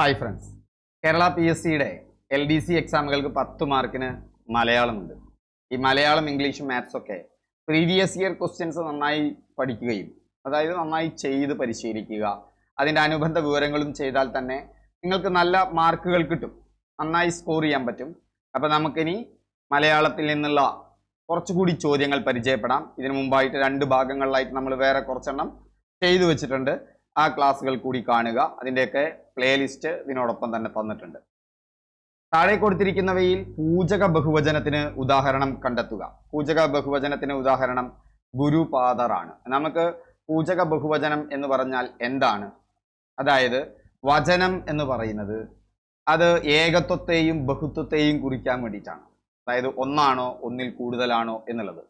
Hi friends Kerala P S സിയുടെ L D C എക്സാമുകൾക്ക് പത്ത് മാർക്കിന് മലയാളമുണ്ട്. ഈ മലയാളം ഇംഗ്ലീഷും മാത്സ് ഒക്കെ പ്രീവിയസ് ഇയർ ക്വസ്റ്റ്യൻസ് നന്നായി പഠിക്കുകയും അതായത് നന്നായി ചെയ്ത് പരിശീലിക്കുക അതിന്റെ അനുബന്ധ വിവരങ്ങളും ചെയ്താൽ തന്നെ നിങ്ങൾക്ക് നല്ല മാർക്കുകൾ കിട്ടും. നന്നായി സ്കോർ ചെയ്യാൻ പറ്റും. അപ്പോൾ നമുക്കിനി മലയാളത്തിൽ നിന്നുള്ള കുറച്ചുകൂടി ചോദ്യങ്ങൾ പരിചയപ്പെടാം. ഇതിനു മുമ്പായിട്ട് രണ്ട് ഭാഗങ്ങളിലായിട്ട് നമ്മൾ വേറെ കുറച്ചെണ്ണം ചെയ്തു വെച്ചിട്ടുണ്ട്. ആ ക്ലാസ്സുകൾ കൂടി കാണുക. അതിന്റെയൊക്കെ പ്ലേലിസ്റ്റ് ഇതിനോടൊപ്പം തന്നെ തന്നിട്ടുണ്ട്. താഴെ കൊടുത്തിരിക്കുന്നവയിൽ പൂജക ബഹുവചനത്തിന് ഉദാഹരണം കണ്ടെത്തുക. പൂജക ബഹുവചനത്തിന് ഉദാഹരണം ഗുരുപാദറാണ് നമുക്ക് പൂജക ബഹുവചനം എന്ന് പറഞ്ഞാൽ എന്താണ്? അതായത് വചനം എന്ന് പറയുന്നത് അത് ഏകത്വത്തെയും ബഹുത്വത്തെയും കുറിക്കാൻ വേണ്ടിയിട്ടാണ്. അതായത് ഒന്നാണോ ഒന്നിൽ കൂടുതലാണോ എന്നുള്ളത്.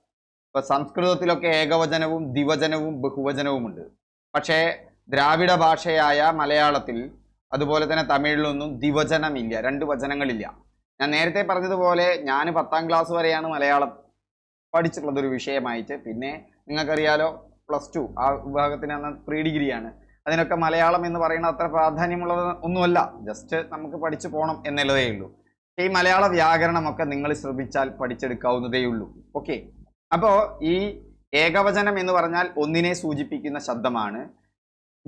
ഇപ്പൊ സംസ്കൃതത്തിലൊക്കെ ഏകവചനവും ദിവചനവും ബഹുവചനവുമുണ്ട്. പക്ഷേ ദ്രാവിഡ ഭാഷയായ മലയാളത്തിൽ അതുപോലെ തന്നെ തമിഴിലൊന്നും ദ്വിവചനമില്ല രണ്ട് വചനങ്ങളില്ല. ഞാൻ നേരത്തെ പറഞ്ഞതുപോലെ ഞാൻ പത്താം ക്ലാസ് വരെയാണ് മലയാളം പഠിച്ചിട്ടുള്ളത് ഒരു വിഷയമായിട്ട്. പിന്നെ നിങ്ങൾക്കറിയാലോ പ്ലസ് ടു ആ വിഭാഗത്തിന് അന്ന് പ്രീ ഡിഗ്രിയാണ് അതിനൊക്കെ മലയാളം എന്ന് പറയുന്നത് അത്ര പ്രാധാന്യമുള്ളത് ഒന്നുമല്ല. ജസ്റ്റ് നമുക്ക് പഠിച്ചു പോകണം എന്നുള്ളതേ ഉള്ളൂ. ഈ മലയാള വ്യാകരണമൊക്കെ നിങ്ങൾ ശ്രമിച്ചാൽ പഠിച്ചെടുക്കാവുന്നതേ ഉള്ളൂ. ഓക്കെ അപ്പോൾ ഈ ഏകവചനം എന്ന് പറഞ്ഞാൽ ഒന്നിനെ സൂചിപ്പിക്കുന്ന ശബ്ദമാണ്.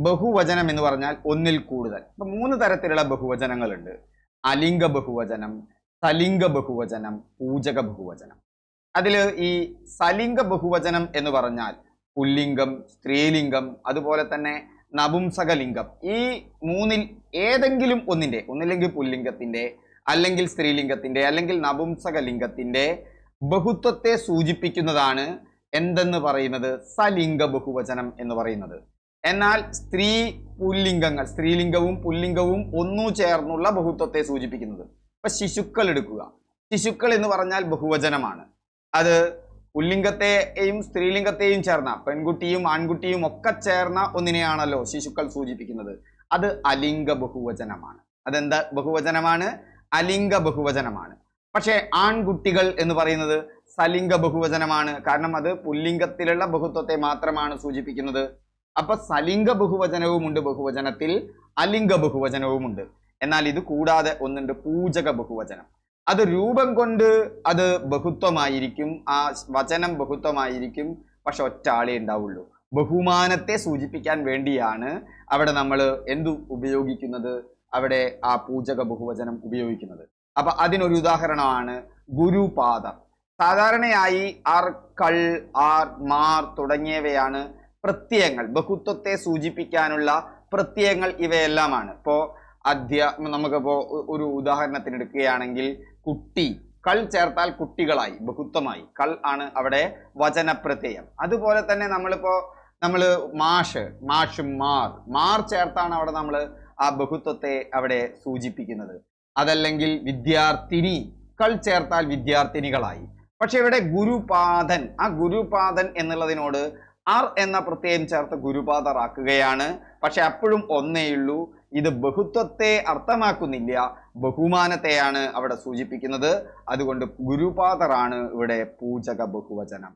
ബഹുവചനം എന്ന് പറഞ്ഞാൽ ഒന്നിൽ കൂടുതൽ. ഇപ്പൊ മൂന്ന് തരത്തിലുള്ള ബഹുവചനങ്ങളുണ്ട്. അലിംഗ ബഹുവചനം സലിംഗ ബഹുവചനം പൂജക ബഹുവചനം. അതിൽ ഈ സലിംഗ ബഹുവചനം എന്ന് പറഞ്ഞാൽ പുല്ലിംഗം സ്ത്രീലിംഗം അതുപോലെ തന്നെ നപുംസകലിംഗം. ഈ മൂന്നിൽ ഏതെങ്കിലും ഒന്നിന്റെ ഒന്നില്ലെങ്കിൽ പുല്ലിംഗത്തിന്റെ അല്ലെങ്കിൽ സ്ത്രീലിംഗത്തിന്റെ അല്ലെങ്കിൽ നപുംസകലിംഗത്തിന്റെ ബഹുത്വത്തെ സൂചിപ്പിക്കുന്നതാണ് എന്തെന്ന് പറയുന്നത്? സലിംഗ ബഹുവചനം എന്ന് പറയുന്നത്. എന്നാൽ സ്ത്രീ പുല്ലിംഗങ്ങൾ സ്ത്രീലിംഗവും പുല്ലിംഗവും ഒന്നു ചേർന്നുള്ള ബഹുത്വത്തെ സൂചിപ്പിക്കുന്നത്. ഇപ്പൊ ശിശുക്കൾ എടുക്കുക. ശിശുക്കൾ എന്ന് പറഞ്ഞാൽ ബഹുവചനമാണ്. അത് പുല്ലിംഗത്തെയും സ്ത്രീലിംഗത്തെയും ചേർന്ന പെൺകുട്ടിയും ആൺകുട്ടിയും ഒക്കെ ചേർന്ന ഒന്നിനെയാണല്ലോ ശിശുക്കൾ സൂചിപ്പിക്കുന്നത്. അത് അലിംഗ ബഹുവചനമാണ്. അതെന്താ ബഹുവചനമാണ്? അലിംഗ ബഹുവചനമാണ്. പക്ഷേ ആൺകുട്ടികൾ എന്ന് പറയുന്നത് സലിംഗ ബഹുവചനമാണ്. കാരണം അത് പുല്ലിംഗത്തിലുള്ള ബഹുത്വത്തെ മാത്രമാണ് സൂചിപ്പിക്കുന്നത്. അപ്പൊ സലിംഗ ബഹുവചനവും ഉണ്ട് ബഹുവചനത്തിൽ അലിംഗ ബഹുവചനവും ഉണ്ട് എന്നാൽ ഇത് കൂടാതെ ഒന്നുണ്ട് പൂജക ബഹുവചനം. അത് രൂപം കൊണ്ട് അത് ബഹുത്വമായിരിക്കും ആ വചനം ബഹുത്വമായിരിക്കും പക്ഷെ ഒറ്റ ആളേ ഉണ്ടാവുള്ളൂ. ബഹുമാനത്തെ സൂചിപ്പിക്കാൻ വേണ്ടിയാണ് അവിടെ നമ്മൾ എന്തു ഉപയോഗിക്കുന്നത്? അവിടെ ആ പൂജക ബഹുവചനം ഉപയോഗിക്കുന്നത്. അപ്പൊ അതിനൊരു ഉദാഹരണമാണ് ഗുരുപാദം. സാധാരണയായി ആർ കൾ ആർ മാർ തുടങ്ങിയവയാണ് പ്രത്യയങ്ങൾ ബഹുത്വത്തെ സൂചിപ്പിക്കാനുള്ള പ്രത്യയങ്ങൾ ഇവയെല്ലാമാണ്. ഇപ്പോൾ അധ്യ നമുക്കിപ്പോൾ ഒരു ഉദാഹരണത്തിന് എടുക്കുകയാണെങ്കിൽ കുട്ടി കൾ ചേർത്താൽ കുട്ടികളായി ബഹുത്വമായി. കൾ ആണ് അവിടെ വചനപ്രത്യയം. അതുപോലെ തന്നെ നമ്മളിപ്പോൾ നമ്മൾ മാഷ് മാഷും മാർ. മാർ ചേർത്താണ് അവിടെ നമ്മൾ ആ ബഹുത്വത്തെ അവിടെ സൂചിപ്പിക്കുന്നത്. അതല്ലെങ്കിൽ വിദ്യാർത്ഥിനി കൾ ചേർത്താൽ വിദ്യാർത്ഥിനികളായി. പക്ഷെ ഇവിടെ ഗുരുപാദൻ ആ ഗുരുപാദൻ എന്നുള്ളതിനോട് ആർ എന്ന പ്രത്യയം ചേർത്ത് ഗുരുപാദറാക്കുകയാണ് പക്ഷെ അപ്പോഴും ഒന്നേയുള്ളൂ ഇത് ബഹുത്വത്തെ അർത്ഥമാക്കുന്നില്ല. ബഹുമാനത്തെയാണ് അവിടെ സൂചിപ്പിക്കുന്നത്. അതുകൊണ്ട് ഗുരുപാദറാണ് ഇവിടെ പൂജക ബഹുവചനം.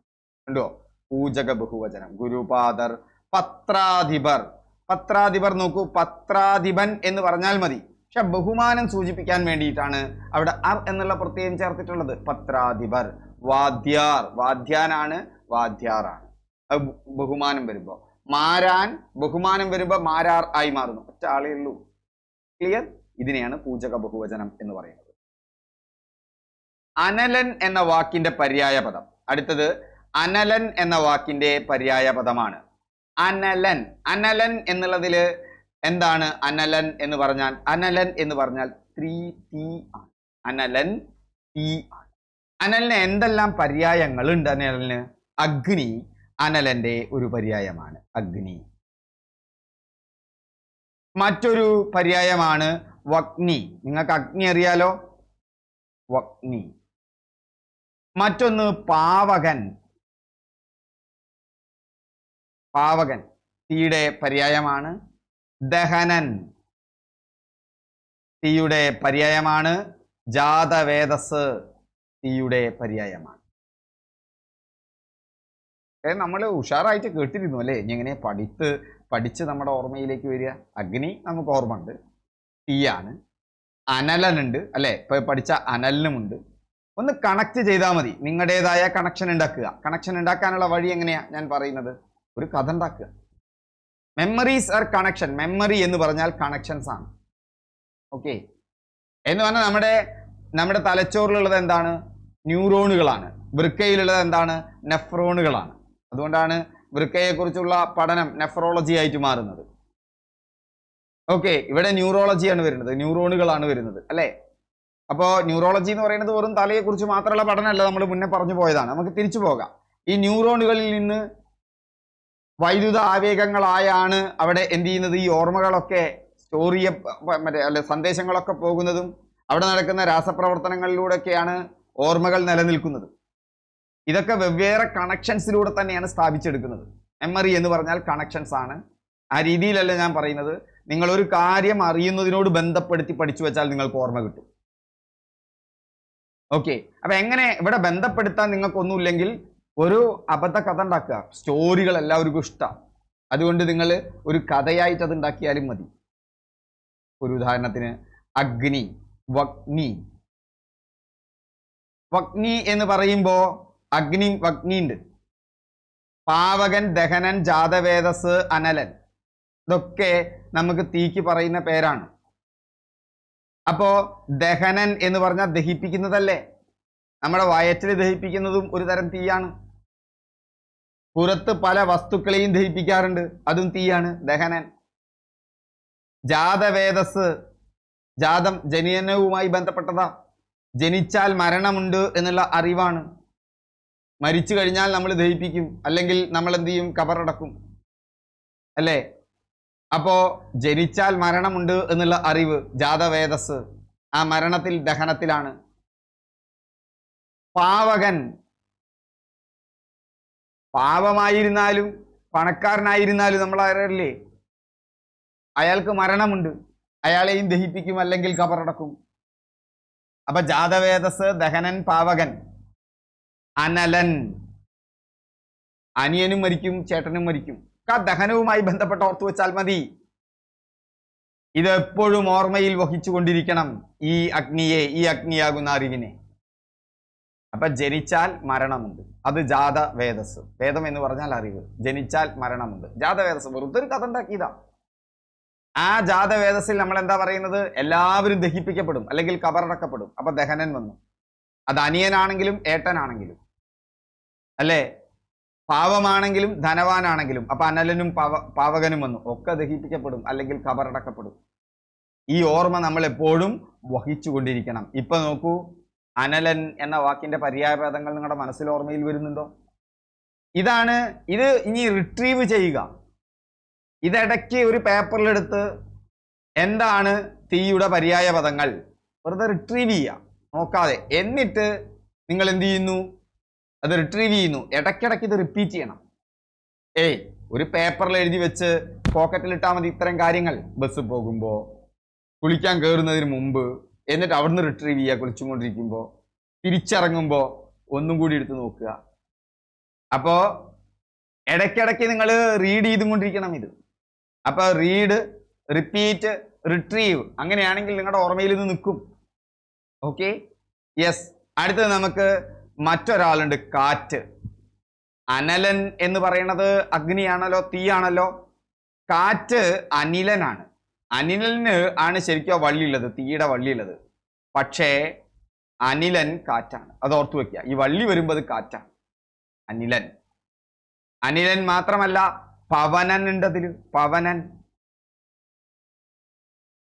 ഉണ്ടോ പൂജക ബഹുവചനം. ഗുരുപാദർ പത്രാധിപർ. പത്രാധിപർ നോക്കൂ. പത്രാധിപൻ എന്ന് പറഞ്ഞാൽ മതി. പക്ഷെ ബഹുമാനം സൂചിപ്പിക്കാൻ വേണ്ടിയിട്ടാണ് അവിടെ അർ എന്നുള്ള പ്രത്യയം ചേർത്തിട്ടുള്ളത്. പത്രാധിപർ. വാദ്യാർ. വാദ്യാനാണ് വാദ്യാറാണ്. ബഹുമാനം വരുമ്പോൾ മാരാൻ ബഹുമാനം വരുമ്പോൾ മാരാർ ആയി മാറുന്നു. ഒറ്റ ആളേ ഉള്ളൂ. ക്ലിയർ ഇതിനെയാണ് പൂജക ബഹുവചനം എന്ന് പറയുന്നത്. അനലൻ എന്ന വാക്കിന്റെ പര്യായ പദം. അടുത്തത് അനലൻ എന്ന വാക്കിന്റെ പര്യായ പദമാണ്. അനലൻ. അനലൻ എന്നുള്ളതിൽ എന്താണ് അനലൻ എന്ന് പറഞ്ഞാൽ? അനലൻ എന്ന് പറഞ്ഞാൽ ത്രീ തീ ആണ്. അനലൻ തീ ആണ്. അനലിന് എന്തെല്ലാം പര്യായങ്ങളുണ്ട് അനലിന്? അഗ്നി അനലന്റെ ഒരു പര്യായമാണ് അഗ്നി. മറ്റൊരു പര്യായമാണ് വഗ്നി. നിങ്ങൾക്ക് അഗ്നി അറിയാലോ? വഗ്നി. മറ്റൊന്ന് പാവകൻ. പാവകൻ. തീയുടെ പര്യായമാണ് ദഹനൻ. തീയുടെ പര്യായമാണ് ജാതവേദസ്. തീയുടെ പര്യായമാണ്. നമ്മൾ ഉഷാറായിട്ട് കേട്ടിരുന്നു അല്ലേ? ഇനി എങ്ങനെ പഠിത്ത് പഠിച്ച് നമ്മുടെ ഓർമ്മയിലേക്ക് വരിക? അഗ്നി നമുക്ക് ഓർമ്മ ഉണ്ട് തീയാണ്. അനലനുണ്ട് അല്ലേ? ഇപ്പൊ പഠിച്ച അനലിനുമുണ്ട്. ഒന്ന് കണക്ട് ചെയ്താൽ മതി. നിങ്ങളുടേതായ കണക്ഷൻ ഉണ്ടാക്കുക. കണക്ഷൻ ഉണ്ടാക്കാനുള്ള വഴി എങ്ങനെയാ ഞാൻ പറയുന്നത്? ഒരു കഥ ഉണ്ടാക്കുക. മെമ്മറീസ് ആർ കണക്ഷൻ മെമ്മറി എന്ന് പറഞ്ഞാൽ കണക്ഷൻസ് ആണ്. ഓക്കെ എന്ന് പറഞ്ഞാൽ നമ്മുടെ നമ്മുടെ തലച്ചോറിലുള്ളത് എന്താണ്? ന്യൂറോണുകളാണ് വൃക്കയിലുള്ളത് എന്താണ്? നെഫ്രോണുകളാണ് അതുകൊണ്ടാണ് വൃക്കയെക്കുറിച്ചുള്ള പഠനം നെഫ്രോളജി ആയിട്ട് മാറുന്നത്. ഓക്കെ ഇവിടെ ന്യൂറോളജിയാണ് വരുന്നത്. ന്യൂറോണുകളാണ് വരുന്നത് അല്ലേ? അപ്പോൾ ന്യൂറോളജി എന്ന് പറയുന്നത് വെറും തലയെക്കുറിച്ച് മാത്രമുള്ള പഠനമല്ല നമ്മൾ മുന്നേ പറഞ്ഞു പോയതാണ്. നമുക്ക് തിരിച്ചു പോകാം. ഈ ന്യൂറോണുകളിൽ നിന്ന് വൈദ്യുത ആവേഗങ്ങളായാണ് അവിടെ എന്ത് ചെയ്യുന്നത്? ഈ ഓർമ്മകളൊക്കെ സ്റ്റോർ മറ്റേ അല്ലെ സന്ദേശങ്ങളൊക്കെ പോകുന്നതും അവിടെ നടക്കുന്ന രാസപ്രവർത്തനങ്ങളിലൂടെയൊക്കെയാണ് ഓർമ്മകൾ നിലനിൽക്കുന്നത്. ഇതൊക്കെ വെവ്വേറെ കണക്ഷൻസിലൂടെ തന്നെയാണ് സ്ഥാപിച്ചെടുക്കുന്നത്. മെമ്മറി എന്ന് പറഞ്ഞാൽ കണക്ഷൻസ് ആണ്. ആ രീതിയിലല്ല ഞാൻ പറയുന്നത്. നിങ്ങൾ ഒരു കാര്യം അറിയുന്നതിനോട് ബന്ധപ്പെടുത്തി പഠിച്ചു വെച്ചാൽ നിങ്ങൾക്ക് ഓർമ്മ കിട്ടും. ഓക്കെ അപ്പൊ എങ്ങനെ ഇവിടെ ബന്ധപ്പെടുത്താൻ നിങ്ങൾക്കൊന്നുമില്ലെങ്കിൽ ഒരു അബദ്ധ കഥ ഉണ്ടാക്കുക. സ്റ്റോറികൾ എല്ലാവർക്കും ഇഷ്ടമാണ് അതുകൊണ്ട് നിങ്ങൾ ഒരു കഥയായിട്ട് അത് ഉണ്ടാക്കിയാലും മതി. ഒരു ഉദാഹരണത്തിന് അഗ്നി വഗ്നി. വഗ്നി എന്ന് പറയുമ്പോ അഗ്നി അഗ്നിയുണ്ട് പാവകൻ ദഹനൻ ജാതവേദസ് അനലൻ. ഇതൊക്കെ നമുക്ക് തീക്ക് പറയുന്ന പേരാണ്. അപ്പോ ദഹനൻ എന്ന് പറഞ്ഞാൽ ദഹിപ്പിക്കുന്നതല്ലേ? നമ്മുടെ വയറ്റിൽ ദഹിപ്പിക്കുന്നതും ഒരു തരം തീയാണ്. പുറത്ത് പല വസ്തുക്കളെയും ദഹിപ്പിക്കാറുണ്ട്. അതും തീയാണ് ദഹനൻ. ജാതവേദസ് ജാതം ജനനവുമായി ബന്ധപ്പെട്ടതാ. ജനിച്ചാൽ മരണമുണ്ട് എന്നുള്ള അറിവാണ്. മരിച്ചു കഴിഞ്ഞാൽ നമ്മൾ ദഹിപ്പിക്കും. അല്ലെങ്കിൽ നമ്മൾ എന്ത് ചെയ്യും? കബറടക്കും അല്ലേ? അപ്പോ ജനിച്ചാൽ മരണമുണ്ട് എന്നുള്ള അറിവ് ജാതവേദസ് ആ മരണത്തിൽ ദഹനത്തിലാണ്. പാവകൻ പാവമായിരുന്നാലും പണക്കാരനായിരുന്നാലും നമ്മൾ ആരല്ലേ അയാൾക്ക് മരണമുണ്ട്. അയാളെയും ദഹിപ്പിക്കും അല്ലെങ്കിൽ കബറടക്കും. അപ്പൊ ജാതവേദസ് ദഹനൻ പാവകൻ. അനലൻ. അനിയനും മരിക്കും ചേട്ടനും മരിക്കും. ഒക്കെ ദഹനവുമായി ബന്ധപ്പെട്ട് ഓർത്തു വെച്ചാൽ മതി. ഇത് എപ്പോഴും ഓർമ്മയിൽ വഹിച്ചുകൊണ്ടിരിക്കണം ഈ അഗ്നിയെ ഈ അഗ്നിയാകുന്ന അറിവിനെ. അപ്പൊ ജനിച്ചാൽ മരണമുണ്ട്. അത് ജാത വേദസ്. വേദം എന്ന് പറഞ്ഞാൽ അറിവ്. ജനിച്ചാൽ മരണമുണ്ട്. ജാതവേദസ് വെറുതെ ഒരു കഥ ഉണ്ടാക്കിയതാ. ആ ജാതവേദസിൽ നമ്മൾ എന്താ പറയുന്നത്? എല്ലാവരും ദഹിപ്പിക്കപ്പെടും. അല്ലെങ്കിൽ കബറടക്കപ്പെടും. അപ്പൊ ദഹനൻ വന്നു. അത് അനിയനാണെങ്കിലും ഏട്ടനാണെങ്കിലും. അല്ലേ? പാവമാണെങ്കിലും ധനവാനാണെങ്കിലും അപ്പൊ അനലനും പാവ പാവകനും വന്നു. ഒക്കെ ദഹിപ്പിക്കപ്പെടും അല്ലെങ്കിൽ കബറടക്കപ്പെടും. ഈ ഓർമ്മ നമ്മൾ എപ്പോഴും വഹിച്ചുകൊണ്ടിരിക്കണം. ഇപ്പൊ നോക്കൂ അനലൻ എന്ന വാക്കിന്റെ പര്യായപദങ്ങൾ നിങ്ങളുടെ മനസ്സിൽ ഓർമ്മയിൽ വരുന്നുണ്ടോ? ഇതാണ് ഇത് ഇനി റിട്രീവ് ചെയ്യുക. ഇതിടയ്ക്ക് ഒരു പേപ്പറിലെടുത്ത് എന്താണ് തീയുടെ പര്യായ പദങ്ങൾ വെറുതെ റിട്രീവ് ചെയ്യുക. നോക്കാതെ. എന്നിട്ട് നിങ്ങൾ എന്ത് ചെയ്യുന്നു? അത് റിട്രീവ് ചെയ്യുന്നു. ഇടയ്ക്കിടയ്ക്ക് ഇത് റിപ്പീറ്റ് ചെയ്യണം. ഏയ് ഒരു പേപ്പറിൽ എഴുതി വെച്ച് പോക്കറ്റിൽ ഇട്ടാൽ മതി ഇത്തരം കാര്യങ്ങൾ. ബസ് പോകുമ്പോൾ കുളിക്കാൻ കയറുന്നതിന് മുമ്പ് എന്നിട്ട് അവിടുന്ന് റിട്രീവ് ചെയ്യുക കുളിച്ചുകൊണ്ടിരിക്കുമ്പോൾ തിരിച്ചിറങ്ങുമ്പോൾ ഒന്നും കൂടി എടുത്ത് നോക്കുക. അപ്പോൾ ഇടയ്ക്കിടയ്ക്ക് നിങ്ങൾ റീഡ് ചെയ്തുകൊണ്ടിരിക്കണം ഇത്. അപ്പോൾ റീഡ് റിപ്പീറ്റ് റിട്രീവ് അങ്ങനെയാണെങ്കിൽ നിങ്ങളുടെ ഓർമ്മയിൽ നിന്ന് നിൽക്കും. ഓക്കെ യെസ് അടുത്തത് നമുക്ക് മറ്റൊരാളുണ്ട് കാറ്റ്. അനലൻ എന്ന് പറയുന്നത് അഗ്നിയാണല്ലോ തീയാണല്ലോ. കാറ്റ് അനിലനാണ്. അനിലന് ആണ് ശരിക്കും വള്ളിയുള്ളത് തീയുടെ വള്ളിയുള്ളത്. പക്ഷേ അനിലൻ കാറ്റാണ്. അത് ഓർത്തു വെക്കുക. ഈ വള്ളി വരുമ്പോൾ കാറ്റാണ്. അനിലൻ. അനിലൻ മാത്രമല്ല പവനൻ ഉണ്ട് അതിൽ പവനൻ.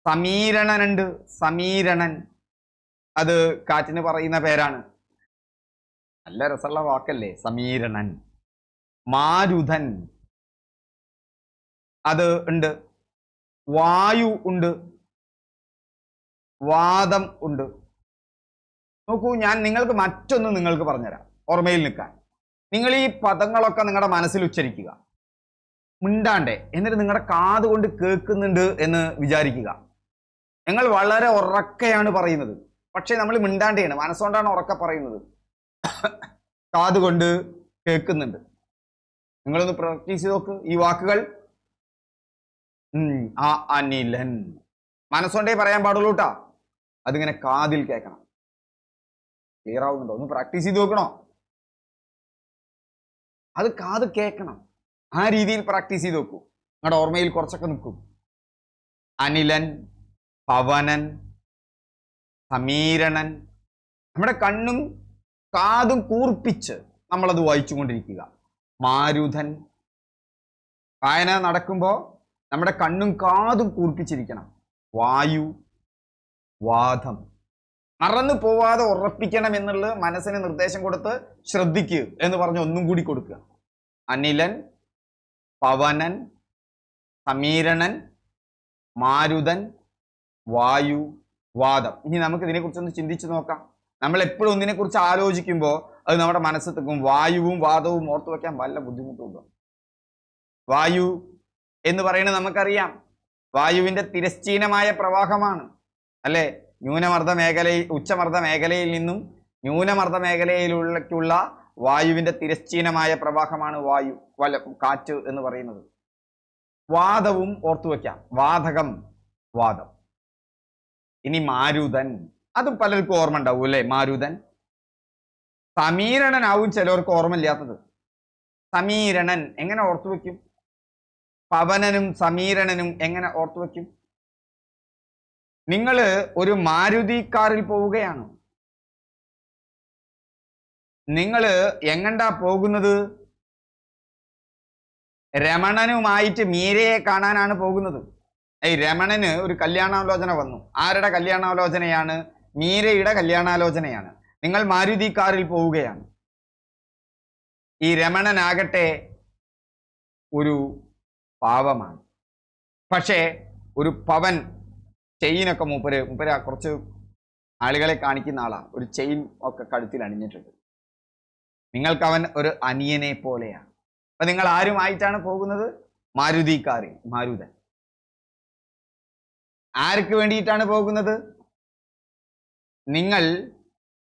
സമീരണനുണ്ട്. സമീരണൻ. അത് കാറ്റിന് പറയുന്ന പേരാണ്. നല്ല രസമുള്ള വാക്കല്ലേ? സമീരണൻ. മാരുതൻ അത് ഉണ്ട്. വായു ഉണ്ട്. വാദം ഉണ്ട്. നോക്കൂ ഞാൻ നിങ്ങൾക്ക് മറ്റൊന്ന് നിങ്ങൾക്ക് പറഞ്ഞുതരാം. ഓർമ്മയിൽ നിൽക്കാൻ. നിങ്ങൾ ഈ പദങ്ങളൊക്കെ നിങ്ങളുടെ മനസ്സിൽ ഉച്ചരിക്കുക. മിണ്ടാണ്ടേ. എന്നിട്ട് നിങ്ങളുടെ കാത് കൊണ്ട് കേൾക്കുന്നുണ്ട് എന്ന് വിചാരിക്കുക. ഞങ്ങൾ വളരെ ഉറക്കെയാണ് പറയുന്നത്. പക്ഷേ നമ്മൾ മിണ്ടാണ്ടെയാണ് മനസ്സുകൊണ്ടാണ് ഉറക്കെ പറയുന്നത്. കാത് കൊണ്ട് കേൾക്കുന്നുണ്ട്. നിങ്ങളൊന്ന് പ്രാക്ടീസ് ചെയ്ത് നോക്ക്. ഈ വാക്കുകൾ ആ അനിലൻ. മനസ്സുകൊണ്ടേ പറയാൻ പാടുള്ളൂ കേട്ടാ അതിങ്ങനെ കാതിൽ കേൾക്കണം. ക്ലിയർ ആവുന്നുണ്ടോ? ഒന്ന് പ്രാക്ടീസ് ചെയ്ത് നോക്കണോ? അത് കാത് കേൾക്കണം. ആ രീതിയിൽ പ്രാക്ടീസ് ചെയ്ത് നോക്കൂ. നിങ്ങളുടെ ഓർമ്മയിൽ കുറച്ചൊക്കെ നിൽക്കും. അനിലൻ പവനൻ സമീരണൻ. നമ്മുടെ കണ്ണും കാതും കൂർപ്പിച്ച് നമ്മളത് വായിച്ചുകൊണ്ടിരിക്കുക. മാരുതൻ വായന നടക്കുമ്പോൾ നമ്മുടെ കണ്ണും കാതും കൂർപ്പിച്ചിരിക്കണം. വായു വാദം. മറന്നു പോവാതെ ഉറപ്പിക്കണം എന്നുള്ളത് മനസ്സിന് നിർദ്ദേശം കൊടുത്ത് ശ്രദ്ധിക്കുക എന്ന് പറഞ്ഞ് ഒന്നും കൂടി കൊടുക്കുക. അനിലൻ പവനൻ സമീരണൻ മാരുതൻ വായു വാദം. ഇനി നമുക്ക് ഇതിനെക്കുറിച്ചൊന്ന് ചിന്തിച്ചു നോക്കാം. നമ്മൾ എപ്പോഴും ഒന്നിനെ കുറിച്ച് ആലോചിക്കുമ്പോൾ അത് നമ്മുടെ മനസ്സെത്തുക്കും വായുവും വാദവും ഓർത്തു വെക്കാൻ വല്ല ബുദ്ധിമുട്ടുണ്ടോ വായു എന്ന് പറയുന്നത് നമുക്കറിയാം. വായുവിന്റെ തിരശ്ചീനമായ പ്രവാഹമാണ്. അല്ലെ? ന്യൂനമർദ്ദ മേഖലയിൽ ഉച്ചമർദ്ദ മേഖലയിൽ നിന്നും ന്യൂനമർദ്ദ മേഖലയിലുള്ളക്കുള്ള വായുവിന്റെ തിരശ്ചീനമായ പ്രവാഹമാണ് വായു വല കാറ്റ് എന്ന് പറയുന്നത്. വാദവും ഓർത്തു വയ്ക്കാം വാതകം വാദം. ഇനി മാരുതൻ. അതും പലർക്കും ഓർമ്മ ഉണ്ടാവും അല്ലേ? മാരുതൻ. സമീരണനാവും ചിലവർക്ക് ഓർമ്മയില്ലാത്തത്. സമീരണൻ എങ്ങനെ ഓർത്തു വെക്കും പവനനും സമീരണനും എങ്ങനെ ഓർത്തു വെക്കും നിങ്ങൾ ഒരു മാരുതി കാറിൽ പോവുകയാണ്? നിങ്ങൾ എങ്ങണ്ടാ പോകുന്നത്? രമണനുമായിട്ട് മീരയെ കാണാനാണ് പോകുന്നത്. ഈ രമണന് ഒരു കല്യാണാലോചന വന്നു. ആരുടെ കല്യാണാലോചനയാണ്? മീരയുടെ കല്യാണാലോചനയാണ്. നിങ്ങൾ മാരുതി കാറിൽ പോവുകയാണ്. ഈ രമണനാകട്ടെ ഒരു പാവമാണ്. പക്ഷേ ഒരു പവൻ ചെയിനൊക്കെ മൂപ്പര് മൂപ്പര് കുറച്ച് ആളുകളെ കാണിക്കുന്ന ആളാണ് ഒരു ചെയിൻ ഒക്കെ കഴുത്തിൽ അണിഞ്ഞിട്ടുണ്ട്. നിങ്ങൾക്ക് അവൻ ഒരു അനിയനെ പോലെയാണ്. അപ്പൊ നിങ്ങൾ ആരുമായിട്ടാണ് പോകുന്നത്? മാരുതി കാറിൽ മാരുതൻ. ആർക്ക് വേണ്ടിയിട്ടാണ് പോകുന്നത്? നിങ്ങൾ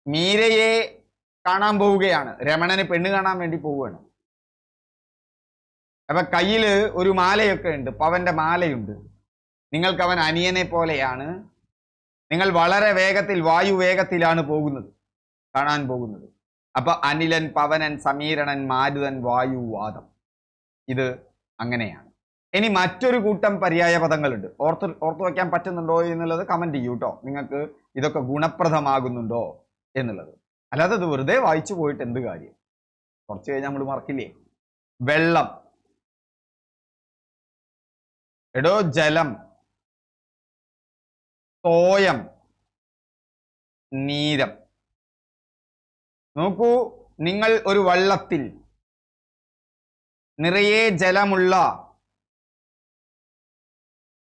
മീരയെ കാണാൻ പോവുകയാണ്. രമണന് പെണ്ണ് കാണാൻ വേണ്ടി പോവുകയാണ്. അപ്പൊ കയ്യിൽ ഒരു മാലയൊക്കെ ഉണ്ട്. പവന്റെ മാലയുണ്ട്. നിങ്ങൾക്ക് അവൻ അനിയനെ പോലെയാണ്. നിങ്ങൾ വളരെ വേഗത്തിൽ വായു വേഗത്തിലാണ് പോകുന്നത്. കാണാൻ പോകുന്നത്. അപ്പൊ അനിലൻ പവനൻ സമീരണൻ മാരുതൻ വായുവാദം ഇത് അങ്ങനെയാണ്. ഇനി മറ്റൊരു കൂട്ടം പര്യായ പദങ്ങളുണ്ട്. ഓർത്ത് ഓർത്തു വയ്ക്കാൻ പറ്റുന്നുണ്ടോ എന്നുള്ളത് കമന്റ് ചെയ്യൂട്ടോ നിങ്ങൾക്ക് ഇതൊക്കെ ഗുണപ്രദമാകുന്നുണ്ടോ എന്നുള്ളത്. അല്ലാതെ അത് വെറുതെ വായിച്ചു പോയിട്ട് എന്ത് കാര്യം? കുറച്ച് കഴിഞ്ഞാൽ നമ്മൾ മറക്കില്ലേ? വെള്ളം. എടോ ജലം. തോയം. നീരം. നോക്കൂ നിങ്ങൾ ഒരു വള്ളത്തിൽ നിറയെ ജലമുള്ള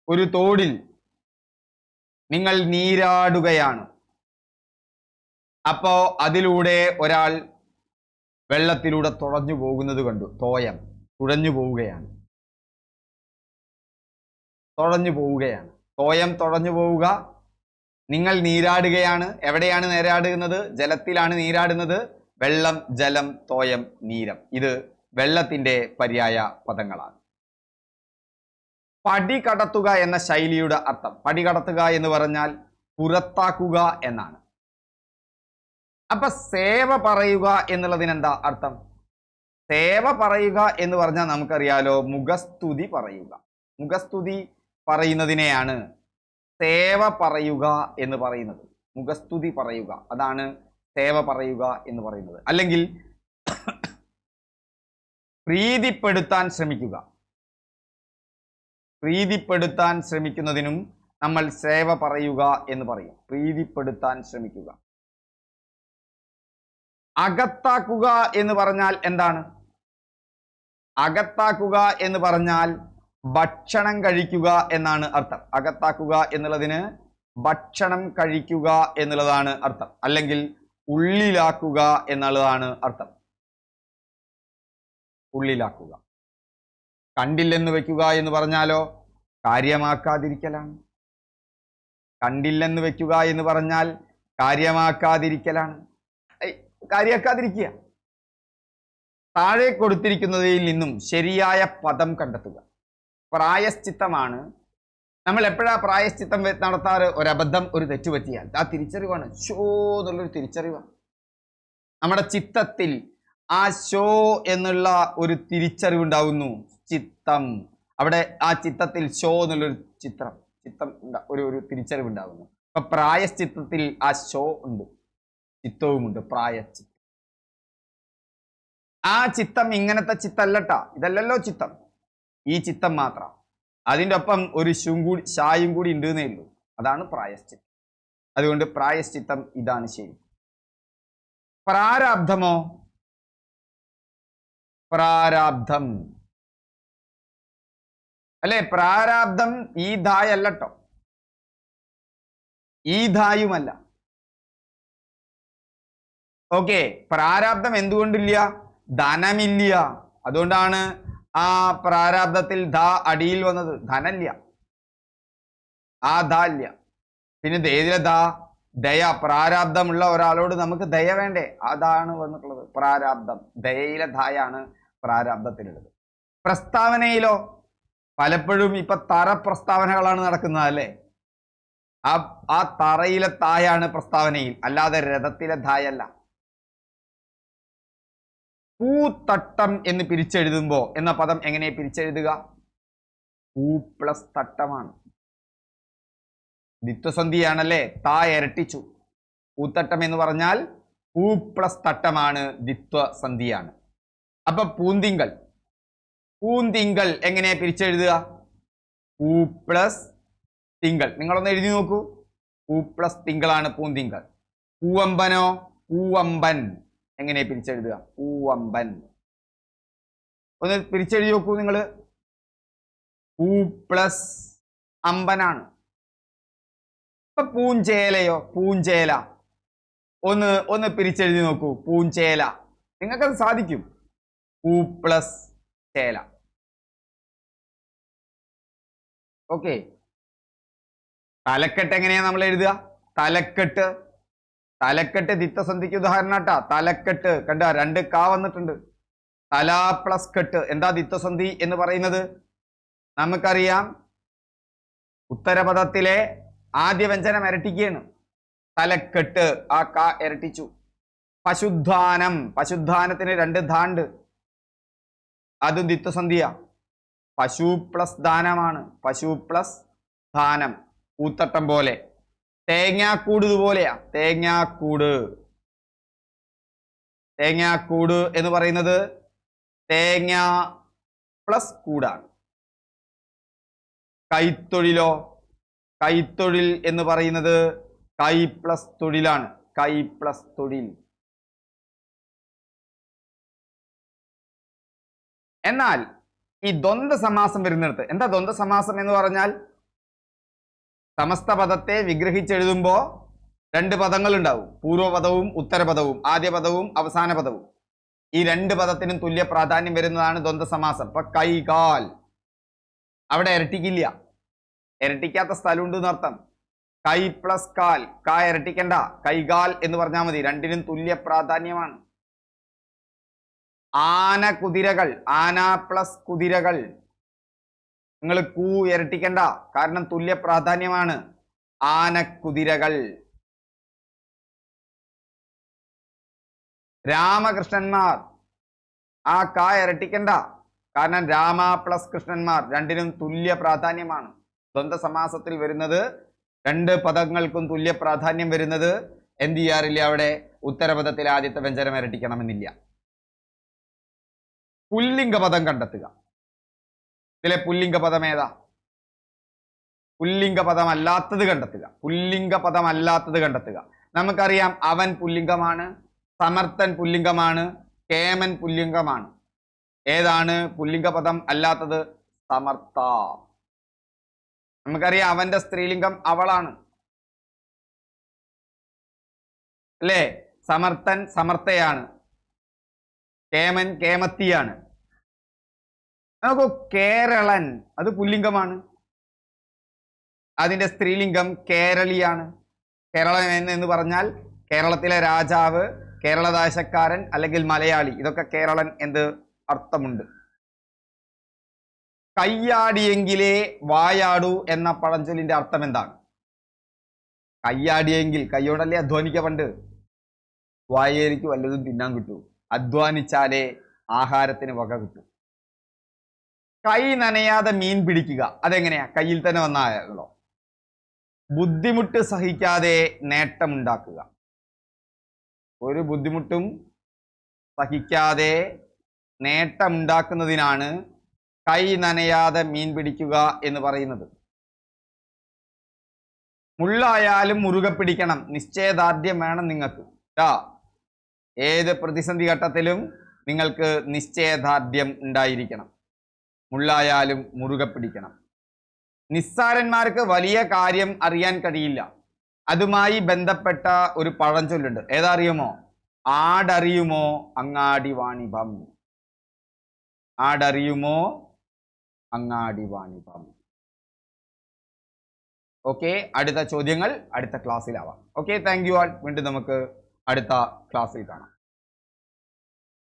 ഒരു തോടിൽ നിങ്ങൾ നീരാടുകയാണ്. അപ്പോ അതിലൂടെ ഒരാൾ വെള്ളത്തിലൂടെ തുഴഞ്ഞു പോകുന്നത് കണ്ടു. തോയം. തുഴഞ്ഞു പോവുകയാണ്. തുഴഞ്ഞു പോവുകയാണ്. തോയം തുഴഞ്ഞു പോവുക. നിങ്ങൾ നീരാടുകയാണ്. എവിടെയാണ് നീരാടുന്നത്? ജലത്തിലാണ് നീരാടുന്നത്. വെള്ളം ജലം തോയം നീരം. ഇത് വെള്ളത്തിന്റെ പര്യായ പദങ്ങളാണ്. പടി കടത്തുക എന്ന ശൈലിയുടെ അർത്ഥം. പടി കടത്തുക എന്ന് പറഞ്ഞാൽ പുറത്താക്കുക എന്നാണ്. അപ്പൊ സേവ പറയുക എന്നുള്ളതിന് എന്താ അർത്ഥം? സേവ പറയുക എന്ന് പറഞ്ഞാൽ നമുക്കറിയാലോ മുഖസ്തുതി പറയുക. മുഖസ്തുതി പറയുന്നതിനെയാണ് സേവ പറയുക എന്ന് പറയുന്നത്. മുഖസ്തുതി പറയുക. അതാണ് സേവ പറയുക എന്ന് പറയുന്നത്. അല്ലെങ്കിൽ പ്രീതിപ്പെടുത്താൻ ശ്രമിക്കുക. പ്രീതിപ്പെടുത്താൻ ശ്രമിക്കുന്നതിനും നമ്മൾ സേവ പറയുക എന്ന് പറയും. പ്രീതിപ്പെടുത്താൻ ശ്രമിക്കുക. അകത്താക്കുക എന്ന് പറഞ്ഞാൽ എന്താണ്? അകത്താക്കുക എന്ന് പറഞ്ഞാൽ ഭക്ഷണം കഴിക്കുക എന്നാണ് അർത്ഥം. അകത്താക്കുക എന്നുള്ളതിന് ഭക്ഷണം കഴിക്കുക എന്നുള്ളതാണ് അർത്ഥം. അല്ലെങ്കിൽ ഉള്ളിലാക്കുക എന്നുള്ളതാണ് അർത്ഥം. ഉള്ളിലാക്കുക. കണ്ടില്ലെന്ന് വെക്കുക എന്ന് പറഞ്ഞാലോ കാര്യമാക്കാതിരിക്കലാണ്. കണ്ടില്ലെന്ന് വെക്കുക എന്ന് പറഞ്ഞാൽ കാര്യമാക്കാതിരിക്കലാണ്. കാര്യമാക്കാതിരിക്കുക താഴെ കൊടുത്തിരിക്കുന്നതിൽ നിന്നും ശരിയായ പദം കണ്ടെത്തുക. പ്രായശ്ചിത്തമാണ്. നമ്മൾ എപ്പോഴാ പ്രായശ്ചിത്തം നടത്താറ്? ഒരബദ്ധം ഒരു തെറ്റുപറ്റിയാൽ. ആ തിരിച്ചറിവാണ്. ഷോ എന്നുള്ളൊരു തിരിച്ചറിവാണ് നമ്മുടെ ചിത്തത്തിൽ ആ ഷോ എന്നുള്ള ഒരു തിരിച്ചറിവുണ്ടാവുന്നു. ചിത്തം. അവിടെ ആ ചിത്തത്തിൽ ഷോ എന്നുള്ളൊരു ചിത്രം. ചിത്തം ഒരു ഒരു ഒരു തിരിച്ചറിവുണ്ടാകുന്നു അപ്പൊ പ്രായശ്ചിത്തത്തിൽ ആ ഷോ ഉണ്ട്. ചിത്തവുമുണ്ട് പ്രായശ്ചിത്തം. ആ ചിത്തം ഇങ്ങനത്തെ ചിത്തല്ലട്ട. ഇതല്ലല്ലോ ചിത്തം. ഈ ചിത്തം മാത്രം. അതിന്റെ ഒപ്പം ഒരു ശും കൂടി ഷായും കൂടി ഉണ്ട് എന്നേ ഉള്ളൂ. അതാണ് പ്രായശ്ചിത്തം. അതുകൊണ്ട് പ്രായശ്ചിത്തം ഇതാണ് ശരി. പ്രാരാബ്ധമോ? പ്രാരാബ്ധം. അല്ലെ? പ്രാരാബ്ദം ഈ ധായല്ലട്ടോ. ഈ ധായുമല്ല. ഓക്കെ പ്രാരാബ്ദം എന്തുകൊണ്ടില്ല? ധനമില്ല. അതുകൊണ്ടാണ് ആ പ്രാരാബ്ദത്തിൽ ധ അടിയിൽ വന്നത്. ധനല്ല. ആ ധ ഇല്ല. പിന്നെ ഏതിലെ ധ? ദയ. പ്രാരാബ്ദമുള്ള ഒരാളോട് നമുക്ക് ദയ വേണ്ടേ? അതാണ് വന്നിട്ടുള്ളത്. പ്രാരാബ്ദം. ദയയിലെ ധായാണ് പ്രാരാബ്ദത്തിലുള്ളത്. പ്രസ്താവനയിലോ പലപ്പോഴും ഇപ്പൊ തറ പ്രസ്താവനകളാണ് നടക്കുന്നത് അല്ലേ? ആ ആ തറയിലെ തായാണ് പ്രസ്താവനയിൽ അല്ലാതെ രഥത്തിലെ ധായല്ല പൂത്തട്ടം എന്ന് പിരിച്ചെഴുതുമ്പോ എന്ന പദം എങ്ങനെ പിരിച്ചെഴുതുക? പൂ പ്ലസ് തട്ടമാണ്. ദിത്വസന്ധിയാണല്ലേ? താ ഇരട്ടിച്ചു. പൂത്തട്ടം എന്ന് പറഞ്ഞാൽ പൂ പ്ലസ് തട്ടമാണ് ദിത്വസന്ധിയാണ്. അപ്പൊ പൂന്തിങ്കൾ പൂന്തിങ്കൾ എങ്ങനെ പിരിച്ചെഴുതുക? പൂ പ്ലസ് തിങ്കൾ. നിങ്ങളൊന്ന് എഴുതി നോക്കൂ. പൂ പ്ലസ് തിങ്കളാണ് പൂന്തിങ്കൾ. പൂവമ്പനോ? പൂവമ്പൻ. എങ്ങനെ പിരിച്ചെഴുതുക? പൂവമ്പൻ. ഒന്ന് പിരിച്ചെഴുതി നോക്കൂ നിങ്ങൾ പൂ പ്ലസ് അമ്പനാണ്. ഇപ്പൊ പൂഞ്ചേലയോ? പൂഞ്ചേല. ഒന്ന് ഒന്ന് പിരിച്ചെഴുതി നോക്കൂ. പൂഞ്ചേല. നിങ്ങൾക്കത് സാധിക്കും. പൂ പ്ലസ് ചേല. ഓക്കെ. തലക്കെട്ട് എങ്ങനെയാ നമ്മൾ എഴുതുക? തലക്കെട്ട്. തലക്കെട്ട് ദിത്തസന്ധിക്ക് ഉദാഹരണട്ടാ തലക്കെട്ട്. കണ്ട? രണ്ട് കാ വന്നിട്ടുണ്ട്. തല പ്ലസ് കെട്ട്. എന്താ ദിത്തസന്ധി എന്ന് പറയുന്നത്? നമുക്കറിയാം. ഉത്തരപദത്തിലെ ആദ്യ വ്യഞ്ജനം ഇരട്ടിക്കുകയാണ്. തലക്കെട്ട്. ആ കാ ഇരട്ടിച്ചു. പശുദ്ധാനം. പശുദ്ധാനത്തിന് രണ്ട് ധാണ്ട്. അതും ദിത്വസന്ധിയ പശു പ്ലസ് ദാനമാണ് പശു പ്ലസ് ദാനം പൂത്തട്ടം പോലെ. തേങ്ങാക്കൂട് ഇതുപോലെയാ. തേങ്ങാക്കൂട്. തേങ്ങാക്കൂട് എന്ന് പറയുന്നത് തേങ്ങ പ്ലസ് കൂടാണ്. കൈത്തൊഴിലോ കൈത്തൊഴിൽ എന്ന് പറയുന്നത് കൈ പ്ലസ് തൊഴിലാണ്. കൈ പ്ലസ് തൊഴിൽ. എന്നാൽ ഈ ദ്വന്ദ് സമാസം വരുന്നിടത്ത്. എന്താ ദ്വന്ദ് സമാസം എന്ന് പറഞ്ഞാൽ? സമസ്ത പദത്തെ വിഗ്രഹിച്ചെഴുതുമ്പോൾ രണ്ട് പദങ്ങൾ ഉണ്ടാവും പൂർവപദവും ഉത്തരപദവും ആദ്യ പദവും അവസാന പദവും. ഈ രണ്ട് പദത്തിനും തുല്യ പ്രാധാന്യം വരുന്നതാണ് ദ്വന്ദ് സമാസം. ഇപ്പൊ കൈ കാൽ അവിടെ ഇരട്ടിക്കില്ല. ഇരട്ടിക്കാത്ത സ്ഥലമുണ്ട് എന്നർത്ഥം. കൈ പ്ലസ് കാൽ. കാ ഇരട്ടിക്കണ്ട. കൈകാൽ എന്ന് പറഞ്ഞാൽ മതി. രണ്ടിനും തുല്യ പ്രാധാന്യമാണ്. ആന കുതിരകൾ ആന പ്ലസ് കുതിരകൾ. നിങ്ങൾ കൂ ഇരട്ടിക്കണ്ട. കാരണം തുല്യ പ്രാധാന്യമാണ് ആനക്കുതിരകൾ രാമകൃഷ്ണന്മാർ. ആ കാ ഇരട്ടിക്കണ്ട. കാരണം രാമ പ്ലസ് കൃഷ്ണന്മാർ രണ്ടിനും തുല്യ പ്രാധാന്യമാണ്. ദ്വന്ദ് സമാസത്തിൽ വരുന്നത് രണ്ട് പദങ്ങൾക്കും തുല്യ പ്രാധാന്യം വരുന്നത് എന്ത് ചെയ്യാറില്ല അവിടെ? ഉത്തരപദത്തിൽ ആദ്യത്തെ വ്യഞ്ജനം ഇരട്ടിക്കണമെന്നില്ല. പുല്ലിംഗ പദം കണ്ടെത്തുക. ഇതിലെ പുല്ലിംഗപദം ഏതാ? പുല്ലിംഗ പദം അല്ലാത്തത് കണ്ടെത്തുക. പുല്ലിംഗ പദം അല്ലാത്തത് കണ്ടെത്തുക. നമുക്കറിയാം അവൻ പുല്ലിംഗമാണ് സമർത്ഥൻ പുല്ലിംഗമാണ് കേമൻ പുല്ലിംഗമാണ്. ഏതാണ് പുല്ലിംഗപദം അല്ലാത്തത്? സമർത്ഥ. നമുക്കറിയാം അവന്റെ സ്ത്രീലിംഗം അവളാണ്. അല്ലേ? സമർത്ഥൻ സമർത്ഥയാണ്. കേമൻ കേമത്തിയാണ്. നോക്കൂ കേരളൻ അത് പുല്ലിംഗമാണ്. അതിന്റെ സ്ത്രീലിംഗം കേരളിയാണ്. കേരളം എന്ന് പറഞ്ഞാൽ കേരളത്തിലെ രാജാവ് കേരളദേശക്കാരൻ അല്ലെങ്കിൽ മലയാളി. ഇതൊക്കെ കേരളൻ എന്ത് അർത്ഥമുണ്ട്. കയ്യാടിയെങ്കിലേ വായാടു എന്ന പഴഞ്ചൊല്ലിന്റെ അർത്ഥം എന്താണ്? കയ്യാടിയെങ്കിൽ കയ്യോടല്ലേ അധ്വാനിക്ക പണ്ട്? വായയിലേക്ക് വല്ലതും തിന്നാൻ കിട്ടൂ. അധ്വാനിച്ചാലേ ആഹാരത്തിന് വക കിട്ടൂ. കൈ നനയാതെ മീൻ പിടിക്കുക അതെങ്ങനെയാ? കയ്യിൽ തന്നെ വന്നാലോ ബുദ്ധിമുട്ട് സഹിക്കാതെ നേട്ടമുണ്ടാക്കുക. ഒരു ബുദ്ധിമുട്ടും സഹിക്കാതെ നേട്ടമുണ്ടാക്കുന്നതിനാണ് കൈ നനയാതെ മീൻ പിടിക്കുക എന്ന് പറയുന്നത്. മുള്ളായാലും മുറുകെ പിടിക്കണം. നിശ്ചയദാർഢ്യം വേണം നിങ്ങൾക്ക്. ഏത് പ്രതിസന്ധി ഘട്ടത്തിലും നിങ്ങൾക്ക് നിശ്ചയദാർഢ്യം ഉണ്ടായിരിക്കണം. മുള്ളായാലും മുറുകെ പിടിക്കണം. നിസ്സാരന്മാർക്ക് വലിയ കാര്യം അറിയാൻ കഴിയില്ല. അതുമായി ബന്ധപ്പെട്ട ഒരു പഴഞ്ചൊല്ലുണ്ട് ഏതറിയുമോ? ആടറിയുമോ അങ്ങാടി വാണിഭം. ആടറിയുമോ അങ്ങാടി വാണിഭം. ഓക്കെ അടുത്ത ചോദ്യങ്ങൾ അടുത്ത ക്ലാസ്സിലാവാം. ഓക്കെ താങ്ക് യു ആൾ വീണ്ടും നമുക്ക് അടുത്ത ക്ലാസ്സിൽ കാണാം.